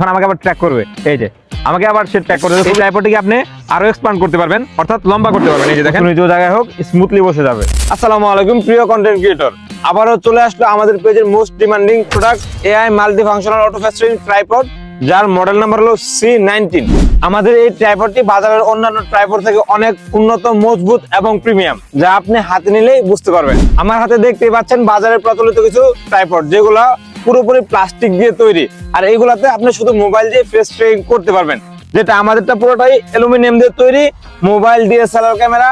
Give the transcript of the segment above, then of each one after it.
এখন আমাকে আবার ট্র্যাক করবে। এই যে আমাকে আবার সে ট্র্যাক করবে। এই ট্রাইপডটিকে আপনি আরও এক্সপান্ড করতে পারবেন অর্থাৎ লম্বা করতে পারবেন। এই যে দেখেন। যে জায়গায় হোক স্মুথলি বসে যাবে। আসসালামু আলাইকুম প্রিয় কন্টেন্ট ক্রিয়েটর আবারও চলে আসলো আমাদের পেজের most demanding product AI multi functional auto face tracking tripod যার মডেল নাম্বার হলো সি নাইনটিন আমাদের এই ট্রাইপডটি বাজারের অন্যান্য ট্রাইপড থেকে অনেক উন্নত মজবুত এবং প্রিমিয়াম যা আপনি হাতে নিলেই বুঝতে পারবেন। আমার হাতে দেখতেই পাচ্ছেন বাজারে প্রচলিত কিছু ট্রাইপড যেগুলো পুরোপুরি প্লাস্টিক দিয়ে তৈরি। আর এইগুলাতে আপনি শুধু মোবাইল দিয়ে ফেস ট্রেকিং করতে পারবেন। যেটা আমাদেরটা পুরোটাই অ্যালুমিনিয়াম দিয়ে তৈরি mobile DSLR camera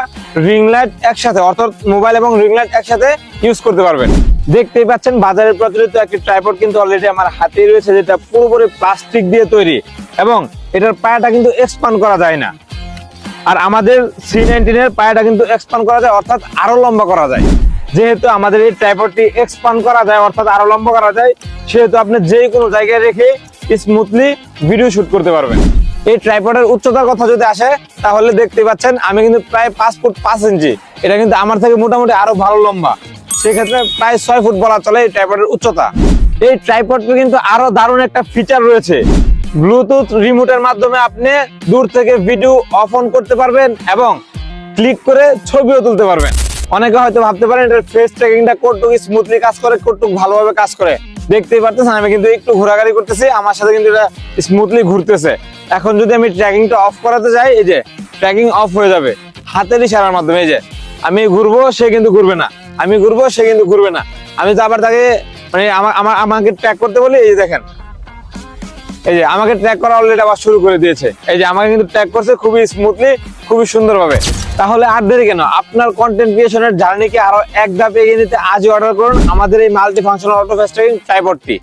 ring light একসাথে, অর্থাৎ মোবাইল এবং রিং লাইট একসাথে ইউজ করতে পারবেন। দেখতেই পাচ্ছেন বাজারে প্রচলিত একটি ট্রাইপড কিন্তু অলরেডি আমার হাতেই রয়েছে, যেটা পুরোপুরি প্লাস্টিক দিয়ে তৈরি। এবং এটার পায়াটা কিন্তু এক্সপান্ড করা যায় না। আর আমাদের সি নাইনটিনের পায়াটা কিন্তু এক্সপান্ড করা যায়, অর্থাৎ আরও লম্বা করা যায়। যেহেতু আমাদের এই ট্রাইপডটি এক্সপান্ড করা যায়, অর্থাৎ আরও লম্বা করা যায়, সেহেতু আপনি যে কোনো জায়গায় রেখে স্মুথলি ভিডিও শুট করতে পারবেন। এই ট্রাইপডের উচ্চতার কথা যদি আসে, তাহলে দেখতে পাচ্ছেন আমি কিন্তু প্রায় পাঁচ ফুট পাঁচ ইঞ্চি। এটা কিন্তু আমার থেকে মোটামুটি আরও ভালো লম্বা। সেক্ষেত্রে প্রায় ছয় ফুট বলা চলে এই ট্রাইপডের উচ্চতা। এই ট্রাইপডে কিন্তু আরও দারুণ একটা ফিচার রয়েছে। ব্লুটুথ রিমোটের মাধ্যমে আপনি দূর থেকে ভিডিও অফ অন করতে পারবেন এবং ক্লিক করে ছবিও তুলতে পারবেন। অনেকে হয়তো ভাবতে পারেন এটার ফেস ট্র্যাকিংটা কতটুকু স্মুথলি কাজ করে, কতটুকু ভালোভাবে কাজ করে। দেখতেই পারতেছেন, আমি কিন্তু একটু ঘোরাঘুরি করতেছি, আমার সাথে কিন্তু এটা স্মুথলি ঘুরতেছে। এখন যদি আমি ট্র্যাকিংটা অফ করাতে যাই, এই যে ট্র্যাকিং অফ হয়ে যাবে। হাতের ইশারার মাধ্যমে, এই যে, আমি ঘুরবো, সে কিন্তু ঘুরবে না। আমি ঘুরবো, সে কিন্তু ঘুরবে না। আমি তো আবার তাকে মানে আমার আমার আমাকে ট্র্যাক করতে বলি, এই যে দেখেন। এই যে, আমাকে ট্র্যাক করা অলরেডি আবার শুরু করে দিয়েছে। এই যে, আমাকে কিন্তু ট্র্যাক করছে খুবই স্মুথলি খুবই সুন্দরভাবে। তাহলে আর দেরি কেন? আপনার কন্টেন্ট ক্রিয়েশনের জার্নিকে আরও এক ধাপ এগিয়ে নিতে আজই অর্ডার করুন আমাদের এই multi functional auto face tracking ট্রাইপডটি